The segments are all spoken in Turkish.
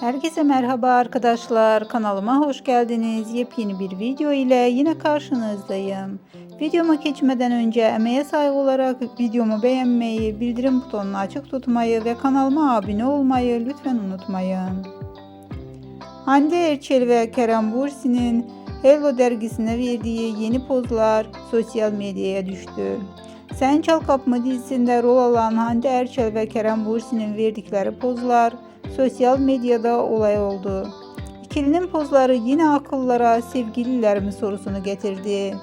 Herkese merhaba arkadaşlar. Kanalıma hoş geldiniz. Yepyeni bir video ile yine karşınızdayım. Videoma geçmeden önce emeğe saygı olarak videomu beğenmeyi, bildirim butonunu açık tutmayı ve kanalıma abone olmayı lütfen unutmayın. Hande Erçel ve Kerem Bursi'nin Hello dergisine verdiği yeni pozlar sosyal medyaya düştü. Sen Çal Kapma dizisinde rol alan Hande Erçel ve Kerem Bursi'nin verdikleri pozlar sosyal medyada olay oldu. İkilinin pozları yine akıllara sevgililer mi sorusunu getirdi.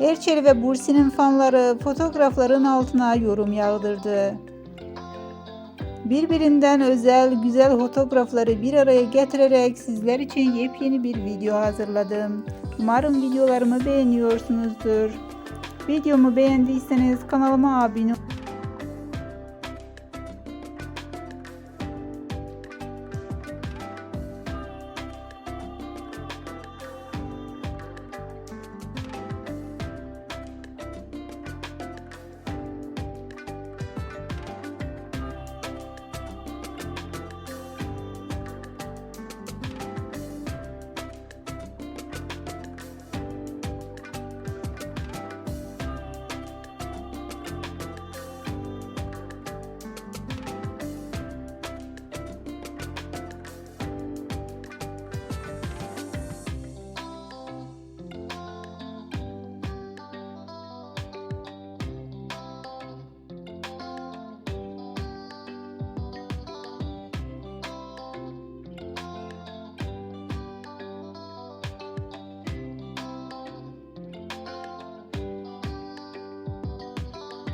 Erçel ve Bursi'nin fanları fotoğrafların altına yorum yağdırdı. Birbirinden özel güzel fotoğrafları bir araya getirerek sizler için yepyeni bir video hazırladım. Umarım videolarımı beğeniyorsunuzdur. Videomu beğendiyseniz kanalıma abone